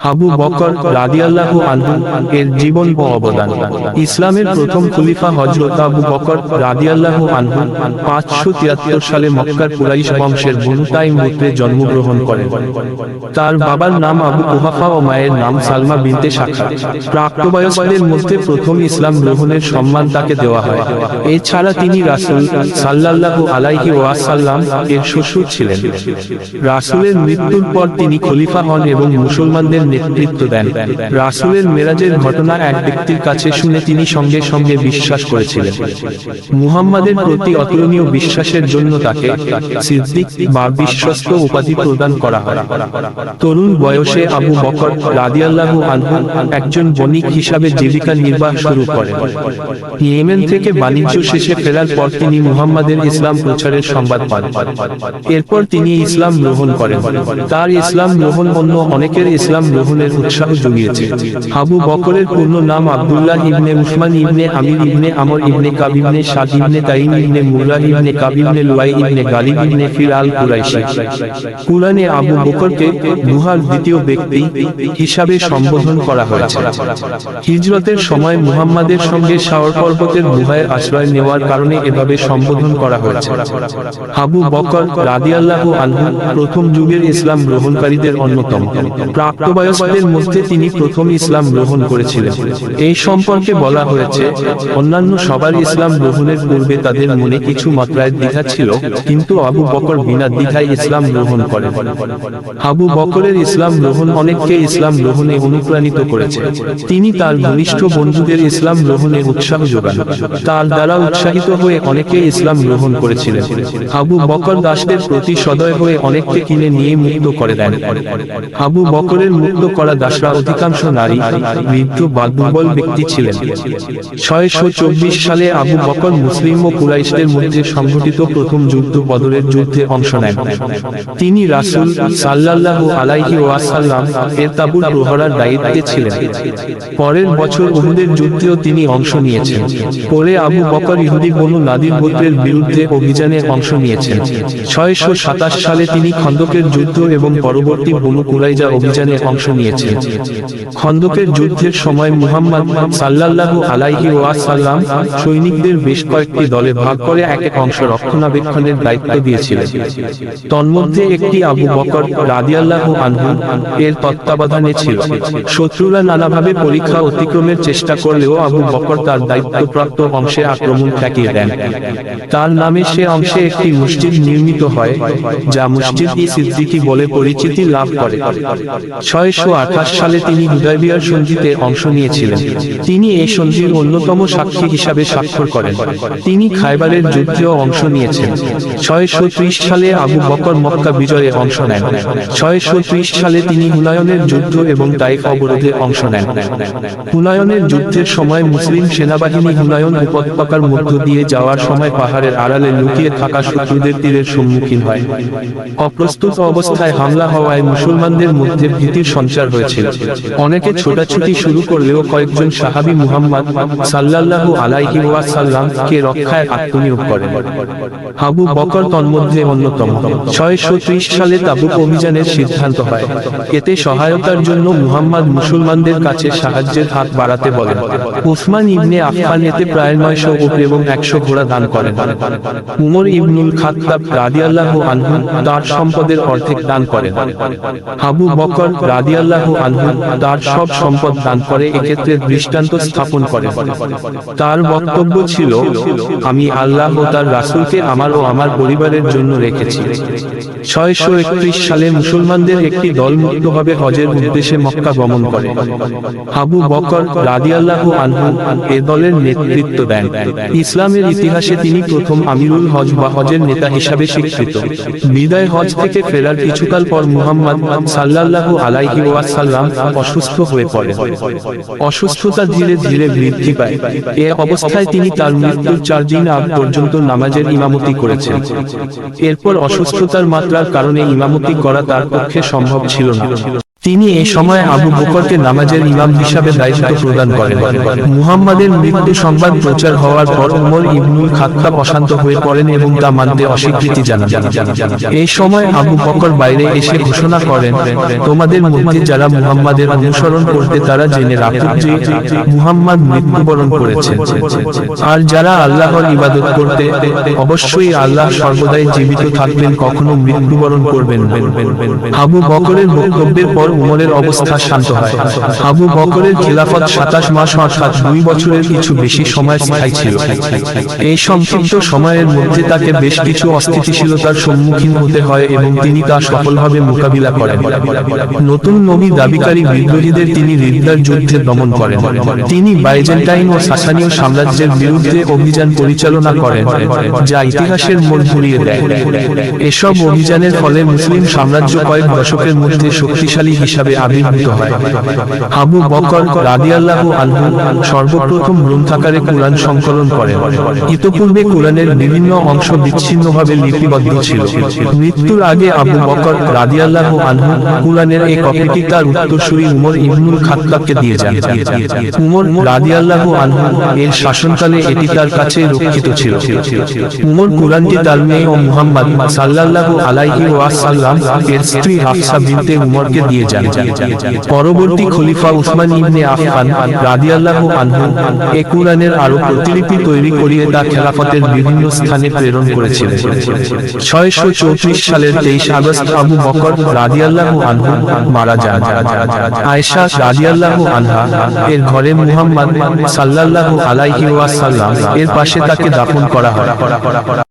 আবু বকর রাদিয়াল্লাহু আনহু এর জীবন ও অবদান। ইসলামের প্রথম খলিফা হযরত আবু বকর রাদিয়াল্লাহু আনহু পাঁচশো তিয়াত্তর সালে মক্কার কুরাইশ বংশের বনু তাইম গোত্রে জন্মগ্রহণ করেন। তার বাবার নাম আবু কুহাফা ও মায়ের নাম সালমা বিনতে শাখা। প্রাপ্তবয়স্কদের মধ্যে প্রথম ইসলাম গ্রহণের সম্মান তাকে দেওয়া হয়। এছাড়া তিনি রাসূল সাল্লাল্লাহু আলাইহি ওয়াসাল্লাম এর শ্বশুর ছিলেন। রাসূলের মৃত্যুর পর তিনি খলিফা হন এবং মুসলমানদের নেতৃত্ব দেন। রাসূলের মেরাজের ঘটনা এক ব্যক্তির কাছে শুনে তিনি সঙ্গে সঙ্গে বিশ্বাস করেছিলেন। মুহাম্মাদের প্রতি অতুলনীয় বিশ্বাসের জন্য তাকে সিদ্দিক বা বিশ্বস্ত উপাধি প্রদান করা হয়। তরুণ বয়সে আবু বকর রাদিয়াল্লাহু আনহু একজন বণিক হিসাবে জীবিকা নির্বাহ শুরু করেন। ইয়েমেন থেকে বাণিজ্য শেষে ফেরার পর তিনি মুহাম্মাদের ইসলাম প্রচারের সংবাদ পান। এরপর তিনি ইসলাম গ্রহণ করেন। তার ইসলাম গ্রহণ অন্য অনেকের ইসলাম গ্রহণের উৎসাহ জুগিয়েছে। আবু বকরের পূর্ণ নাম আব্দুল্লাহ ইবনে উসমান ইবনে আমির ইবনে আমর ইবনে কাব ইবনে সাদ ইবনে তাইম ইবনে মুরা ইবনে কাব ইবনে লুয়াই ইবনে গালিব ইবনে ফির আল কুরাইশি। কুরআনে আবু বকরকে মুহার দ্বিতীয় ব্যক্তি হিসাবে সম্বোধন করা হয়েছে। হিজরতের সময় মুহাম্মাদের সঙ্গে শাওর পর্বতের গুহায় আশ্রয় নেওয়ার কারণে এভাবে সম্বোধন করা হয়েছে। আবু বকর রাদিয়াল্লাহু আনহু প্রথম যুগের ইসলাম গ্রহণকারীদের অন্যতম। প্রাপ্তবয়স্কদের মধ্যে তিনি প্রথম ইসলাম গ্রহণ করেছিলেন। এই সম্পর্কে বলা হয়েছে, অন্যান্য সবার ইসলাম গ্রহণের পূর্বে তাদের মনে কিছু মাত্রায় দ্বিধা ছিল, কিন্তু আবু বকর বিনা দ্বিধায় ইসলাম গ্রহণ করেন। আবু বকরের ইসলাম গ্রহণ অনেককে ইসলাম গ্রহণে অনুপ্রাণিত করেছে। তিনি তার ঘনিষ্ঠ বন্ধুদের ইসলাম গ্রহণে উৎসাহ যোগান। তার দ্বারা উৎসাহিত হয়ে অনেকে ইসলাম গ্রহণ করেছিলেন। আবু বকর দাসদের প্রতি সদয় হয়ে অনেককে কিনে নিয়ে মুক্ত করে দেন। আবু বকরের মুক্ত করা দাসরা অধিকাংশ নারী বৃদ্ধ বা দুর্বল ব্যক্তি ছিলেন। ছয়শো চব্বিশ সালে আবু বকর মুসলিম ও কুরাইশদের মধ্যে সংঘটিত প্রথম যুদ্ধ বদরের যুদ্ধে অংশ নেন। তিনি রাসূল সাল্লাল্লাহু আলাইহি ওয়াসাল্লাম এর তাবুর প্রহরার দায়িত্বে ছিলেন। পরের বছর উহুদের যুদ্ধেও তিনি অংশ নিয়েছেন। পরে আবু বকর ইহুদি বনু নাদির গোত্রের বিরুদ্ধে অভিযানে অংশ নিয়েছেন। ছয়শো সাতাশ সালে তিনি খন্দকের যুদ্ধ এবং পরবর্তী বনু কুরাইজা অভিযানে অংশ নিয়েছেন খন্দকের যুদ্ধের সময় মুহাম্মদ সাল্লাল্লাহু আলাইহি ওয়াসাল্লাম সৈনিকদের বেশ কয়েকটি দলে ভাগ করে এক এক অংশ রক্ষণাবেক্ষণের দায়িত্ব দিয়েছিলেন। তন্মধ্যে একটি আবু বকর রাদিয়াল্লাহু আনহু এর তত্ত্বাবধানে ছিল। শত্রুরা নানাভাবে পরীক্ষা অতিক্রমের চেষ্টা করলেও আবু বকর তার দায়িত্বপ্রাপ্ত অংশে আক্রমণ ঠেকিয়ে দেন। তার নামে সে অংশে একটি মসজিদ নির্মিত হয়, যা মসজিদ ই সিদ্দিকি বলে পরিচিতি লাভ করে। ছয়শো আঠাশ সালে তিনি হুদাইবিয়ার সন্ধিতে অংশ নিয়েছিলেন। তিনি এই সন্ধির অন্যতম সাক্ষী হিসাবে স্বাক্ষর করেন। তিনি খাইবারের যুদ্ধেও অংশ নিয়েছেন। ছয়শো ত্রিশ সালে আবু বকর মক্কা বিজয়ে অংশ নেন। ছয়শো ত্রিশ সালে তিনি হুনায়নের যুদ্ধ এবং তাইফ অবরোধে অংশ নেন। হুনায়নের যুদ্ধের সময় মুসলিম সেনাবাহিনী হুনায়ন উপত্যকার মধ্য দিয়ে যাওয়ার সময় পাহাড়ের আড়ালে লুকিয়ে থাকা শত্রুদের তীরের সম্মুখীন হয়। অপ্রস্তুত অবস্থায় হামলা হওয়ায় মুসলমানদের মধ্যে ভীতির সঞ্চার হয়েছিল। অনেকে ছোটাছুটি শুরু করলেও কয়েকজন সাহাবি মুহাম্মদ সাল্লাল্লাহু আলাইহি ওয়াসাল্লাম কে রক্ষায় আত্মনিয়োগ করেন। আবু বকর তন্মধ্যে অন্যতম। ছয়শো ত্রিশ সালে তাবুক অভিযানের সিদ্ধান্ত হয়। এতে সহায়তার জন্য মুহাম্মদ মুসলমানদের কাছে সাহায্যের হাত বাড়াতে বলেন। উসমান ইবনে আফফান এতে প্রায় নয়শো উট এবং একশো ঘোড়া দান করেন। উমর ইবনুল খাত্তাব রাদিয়াল্লাহু আনহু তার সম্পদের অর্ধেক দান করেন। আবু বকর রাদিয়াল্লাহু আনহু তার সব সম্পদ দান করে এক্ষেত্রে দৃষ্টান্ত স্থাপন করেন। তার বক্তব্য ছিল, আমি আল্লাহ ও তার রাসূলকে আমার ও আমার পরিবারের জন্য রেখেছি। ছয়শো একত্রিশ সালে মুসলমানদের একটি দল মুক্তভাবে হজের উদ্দেশ্যে মক্কা গমন করে। আবু বকর রাদিয়াল্লাহু আনহু, এ দলের নেতৃত্ব দেন। ইসলামের ইতিহাসে তিনি প্রথম আমিরুল হজ বা হজের নেতা হিসাবে স্বীকৃত। হজ থেকে ফেরার কিছুকাল পর মুহাম্মদ সাল্লাল্লাহু আলাইহি ওয়াসাল্লাম অসুস্থ হয়ে অসুস্থতা ধীরে ধীরে বৃদ্ধি পায়। এ অবস্থায় তিনি তার মৃত্যুর চার দিন আগ পর্যন্ত নামাজের ইমামতি করেছেন। এরপর অসুস্থতার মাত্রার কারণে ইমামতি করা তার পক্ষে সম্ভব ছিল না। তিনি এ সময় আবু বকরকে নামাজের ইমাম হিসাবে দায়িত্ব প্রদান করেন। মুহাম্মাদের মৃত্যু সংবাদ প্রচার হওয়ার পর উমর ইবনুল খাত্তাব অশান্ত হয়ে পড়েন এবং তা মানতে অস্বীকৃতি জানান। এই সময় আবু বকর বাইরে এসে ঘোষণা করেন তোমাদের মধ্যে যারা মুহাম্মাদের অনুসরণ করতে তারা জেনে রাখুক যে মুহাম্মদ মৃত্যুবরণ করেছে আর যারা আল্লাহর ইবাদত করতে অবশ্যই আল্লাহ সর্বদাই জীবিত থাকবেন কখনো মৃত্যুবরণ করবেন আবু বকরের বক্তব্যের পর উমরের অবস্থা শান্ত হয়। আবু বকরের খিলাফত সাতাশ মাস অর্থাৎ দুই বছরের কিছু বেশি সময় স্থায়ী ছিল। এই সংক্ষিপ্ত সময়ের মধ্যে তাকে বেশ কিছু অস্থিতিশীলতার সম্মুখীন হতে হয় এবং তিনি তা সফলভাবে মোকাবিলা করেন। নতুন নবী দাবিকারী বিদ্রোহীদের তিনি রিদ্দার যুদ্ধে দমন করেন। তিনি বাইজেন্টাইন ও সাসানীয় সাম্রাজ্যের বিরুদ্ধে অভিযান পরিচালনা করেন যা ইতিহাসের মোড় ঘুরিয়ে দেয়। এসব অভিযানের ফলে মুসলিম সাম্রাজ্য কয়েক দশকের মধ্যে শক্তিশালী হিসাবে আবির্ভূত হয়। আবু বকর রাদিয়াল্লাহু আনহু সর্বপ্রথম গ্রন্থাকারে কোরআন সংকলন করেন। ইতপূর্বে কোরআনের বিভিন্ন অংশ বিচ্ছিন্নভাবে লিপিবদ্ধ ছিল। মৃত্যুর আগে আবু বকর রাদিয়াল্লাহু আনহু কোরআনের এই কপিটি তার উত্তরসূরি উমর ইবনুল খাত্তাবকে দিয়ে যান। উমর রাদিয়াল্লাহু আনহু এর শাসনকালে এটি তার কাছে রক্ষিত ছিল। উমর কোরআনটি তার মেয়ে ও মুহাম্মদ সাল্লাল্লাহু আলাইহি ওয়াসাল্লাম এর স্ত্রী হাফসা বিনতে উমরকে দিয়ে যান পরবর্তী খলিফা উসমান ইবনে আফফান রাদিয়াল্লাহু আনহু এ কোরআনের আরও প্রতিলিপি তৈরি করিয়ে তা খেলাফতের বিভিন্ন স্থানে প্রেরণ করেছিলেন। ছয়শো চৌত্রিশ সালের তেইশ আগস্ট আবু বকর রাদিয়াল্লাহু আনহু মারা যান। আয়েশা রাদিয়াল্লাহু আনহা এর ঘরে মুহাম্মদ সাল্লাল্লাহু আলাইহি ওয়াসাল্লাম এর পাশে তাকে দাফন করা হয়।